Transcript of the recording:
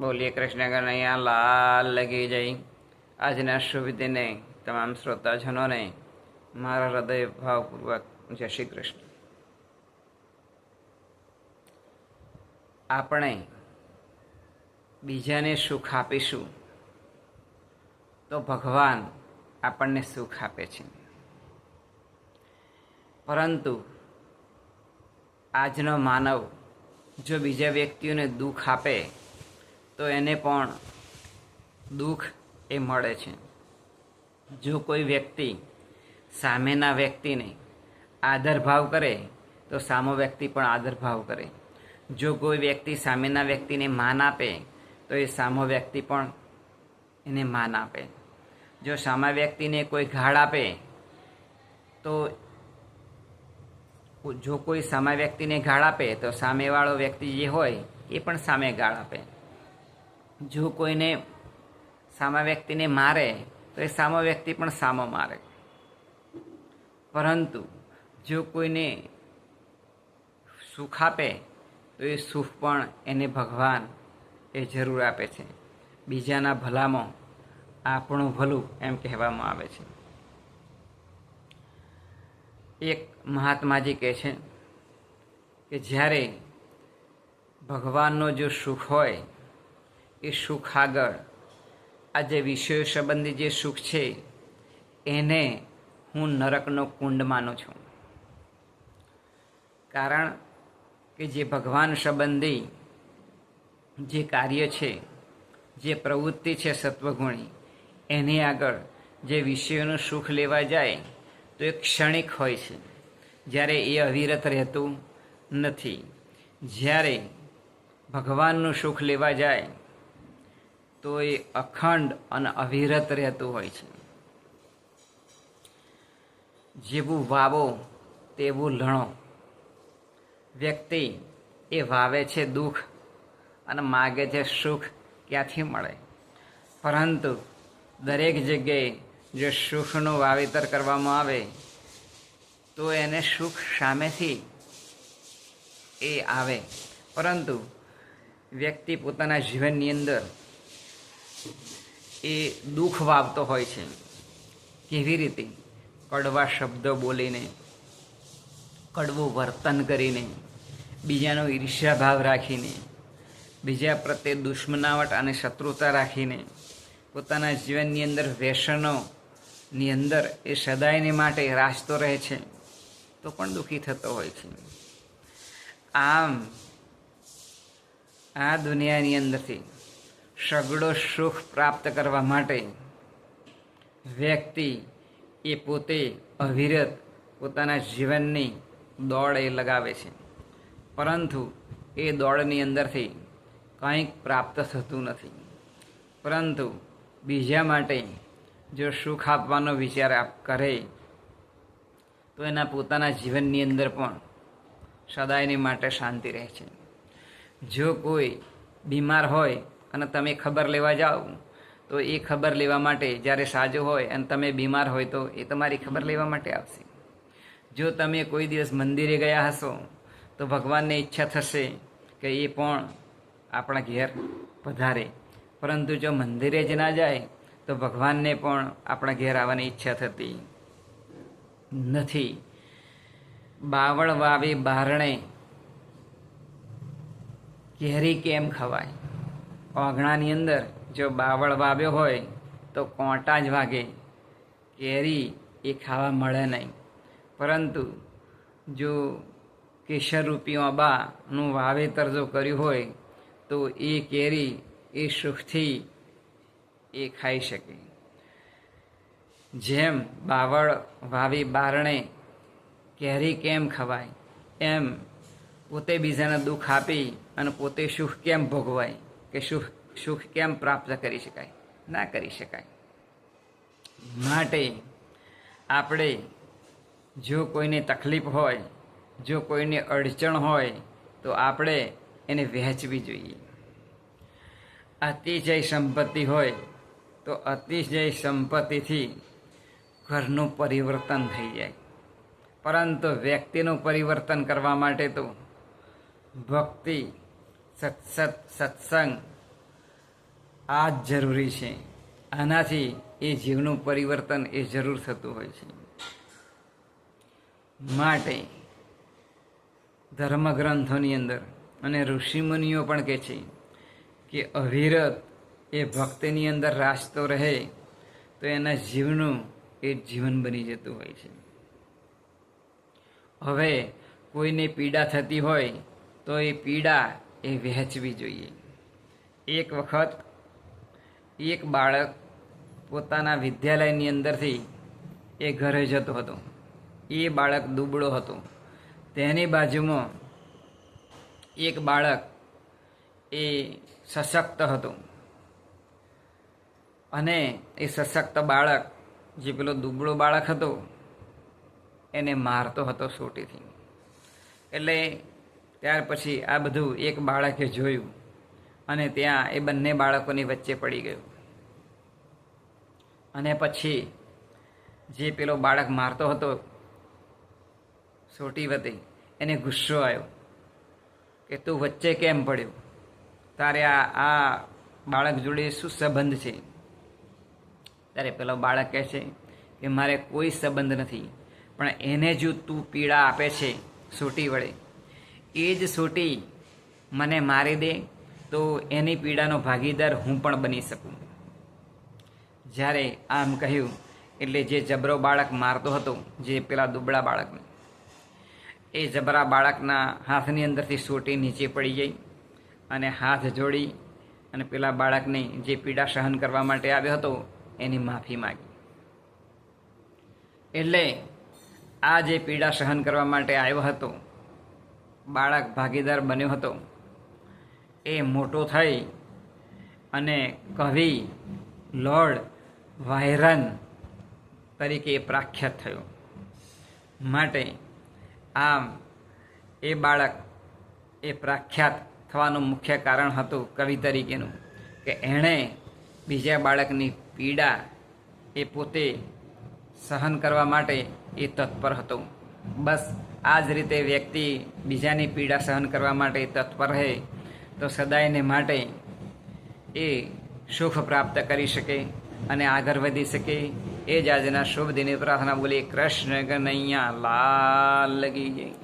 બોલીએ કૃષ્ણ કનૈયા લાલ લગી જઈ. આજના શુભ દિને તમામ શ્રોતાજનોને મારા હૃદય ભાવપૂર્વક જય શ્રી કૃષ્ણ. આપણે બીજાને સુખ આપીશું તો ભગવાન આપણને સુખ આપે છે. પરંતુ આજનો માનવ જો બીજા વ્યક્તિઓને દુઃખ આપે તો એને પણ દુઃખ એ મળે છે. જો કોઈ વ્યક્તિ સામેના વ્યક્તિને આદરભાવ કરે, તો સામો વ્યક્તિ પણ આદરભાવ કરે. જો કોઈ વ્યક્તિ સામેના વ્યક્તિને માન આપે, તો એ સામો વ્યક્તિ પણ એને માન આપે. જો સામા વ્યક્તિને કોઈ ઘાડ આપે, તો જો કોઈ સામા વ્યક્તિને ગાળ આપે, તો સામેવાળો વ્યક્તિ જે હોય, એ પણ સામે ગાળ આપે. જો કોઈને સામા વ્યક્તિને મારે, તો એ સામો વ્યક્તિ પણ સામો મારે. પરંતુ જો કોઈને સુખ આપે, તો એ સુખ પણ એને ભગવાન એ જરૂર આપે છે. બીજાના ભલામાં આપણું ભલું એમ કહેવામાં આવે છે. એક મહાત્માજી કહે છે કે જ્યારે ભગવાનનો જો સુખ હોય એ સુખ આગળ. આ જે વિષયો સંબંધી જે સુખ છે, એને હું નરકનો કુંડ માનું છું. કારણ કે જે ભગવાન સંબંધી જે કાર્ય છે, જે પ્રવૃત્તિ છે સત્વગુણી, એની આગળ જે વિષયોનું સુખ લેવા જાય, તો એ ક્ષણિક હોય છે. જ્યારે એ અવિરત રહેતું નથી. જ્યારે ભગવાનનું સુખ લેવા જાય તો એ અખંડ અને અવિરત રહેતું હોય છે. જેવું વાવો, તેવું લણો. વ્યક્તિ એ વાવે છે દુઃખ અને માગે છે સુખ ક્યાંથી મળે? પરંતુ દરેક જગ્યાએ જો સુખનું વાવેતર કરવામાં આવે, તો એને સુખ સામેથી એ આવે. પરંતુ વ્યક્તિ પોતાના જીવનની અંદર એ દુઃખ વાવતો હોય છે. કેવી રીતે? કડવા શબ્દ બોલીને, કડવું વર્તન કરીને, બીજાનો ઈર્ષ્યાભાવ રાખીને, બીજા પ્રત્યે દુશ્મનાવટ અને શત્રુતા રાખીને, પોતાના જીવનની અંદર વ્યસનોની અંદર એ સદાયને માટે રાચતો રહે છે, તો પણ દુઃખી થતો હોય છે. આમ, આ દુનિયાની અંદરથી સગડો સુખ પ્રાપ્ત કરવા માટે વ્યક્તિ એ પોતે અવિરત પોતાના જીવનની દોડ એ લગાવે છે. પરંતુ એ દોડની અંદરથી કંઈક પ્રાપ્ત થતું નથી. પરંતુ બીજા માટે જો સુખ આપવાનો વિચાર આપ કરે, તો એના પોતાના જીવનની અંદર પણ સદાયની માટે શાંતિ રહે છે. જો કોઈ બીમાર હોય અને તમે ખબર લેવા જાઓ, તો એ ખબર લેવા માટે જ્યારે સાજો હોય અને તમે બીમાર હોય તો એ તમારી ખબર લેવા માટે આવશે. જો તમે કોઈ દિવસ મંદિરે ગયા હશો, તો ભગવાનને ઈચ્છા થશે કે એ પણ આપણા ઘેર પધારે. પરંતુ જો મંદિરે જ ના જાય, તો ભગવાનને પણ આપણા ઘેર આવવાની ઈચ્છા થતી નથી. બાવળ વાવે બારણે કેરી કેમ ખવાય? ઓગણાની અંદર જો બાવળ વાવ્યો હોય તો કોંટા જ વાગે. કેરી એ ખાવા મળે નહીં. પરંતુ જો કેસરરૂપી આંબાનું વાવેતર જો કર્યું હોય તો એ કેરી એ સુખથી એ ખાઈ શકે. જેમ બાવળ વાવી બારણે કેરી કેમ ખવાય? એમ પોતે બીજાને દુઃખ આપી અને પોતે સુખ કેમ ભોગવાય? કે સુખ સુખ કેમ પ્રાપ્ત કરી શકાય? ના કરી શકાય. માટે આપણે જો કોઈને તકલીફ હોય, જો કોઈને અડચણ હોય, તો આપણે એને વહેંચવી જોઈએ. અતિશય સંપત્તિ હોય, તો અતિશય સંપત્તિથી ઘરનું પરિવર્તન થઈ જાય. પરંતુ વ્યક્તિનું પરિવર્તન કરવા માટે તો ભક્તિ સત્સત સત્સંગ આ જ જરૂરી છે. આનાથી એ જીવનું પરિવર્તન એ જરૂર થતું હોય છે. માટે ધર્મગ્રંથોની અંદર અને ઋષિમુનિઓ પણ કહે છે કે અવિરત એ ભક્તિની અંદર રાચતો રહે, તો એના જીવનું એ જીવન બની જતું હોય છે. હવે કોઈને પીડા થતી હોય તો એ પીડા એ વહેંચવી જોઈએ. એક વખત એક બાળક પોતાના વિદ્યાલયની અંદરથી એ ઘરે જતો હતો. એ બાળક દુબળો હતો. તેની બાજુમાં એક બાળક એ સશક્ત હતો. અને એ સશક્ત બાળક જે પેલો દુબળો બાળક હતો, એને મારતો હતો સોટીથી. એટલે ત્યાર પછી આ બધું એક બાળકે જોયું અને ત્યાં એ બંને બાળકોની વચ્ચે પડી ગયું. અને પછી જે પેલો બાળક મારતો હતો, સોટી વતી, એને ગુસ્સો આવ્યો કે તું વચ્ચે કેમ પડ્યો? તારે આ આ બાળક જોડે શું સંબંધ છે? ત્યારે પેલો બાળક કહે છે કે મારે કોઈ સંબંધ નથી, પણ એને જો તું પીડા આપે છે સોટી વડે. એ જ સોટી મને મારી દે, તો એની પીડાનો ભાગીદાર હું પણ બની શકું. જ્યારે આમ કહ્યું, એટલે જે જબરો બાળક મારતો હતો, જે પેલા દુબળા બાળકને. એ જબરા બાળકના હાથની અંદરથી સોટી નીચે પડી ગઈ અને હાથ જોડી અને પેલા બાળકને જે પીડા સહન કરવા માટે આવ્યો હતો, એની માફી માગી. એટલે આ જે પીડા સહન કરવા માટે આવ્યો હતો બાળક ભાગીદાર બન્યો હતો. એ મોટો થઈ અને કવિ લોર્ડ વાયરન તરીકે પ્રખ્યાત થયો. માટે આમ એ બાળક એ પ્રખ્યાત થવાનું મુખ્ય કારણ હતું કવિ તરીકેનું, કે એણે બીજા બાળકની પીડા એ પોતે સહન કરવા માટે એ તત્પર હતો. બસ આ જ રીતે વ્યક્તિ બીજાની પીડા સહન કરવા માટે તત્પર રહે, તો સદાયને માટે એ સુખ પ્રાપ્ત કરી શકે અને આગળ વધી શકે. એ જ આજના શુભ દિને પ્રાર્થના બોલી કૃષ્ણ કનૈયા લાલ લગી જાય.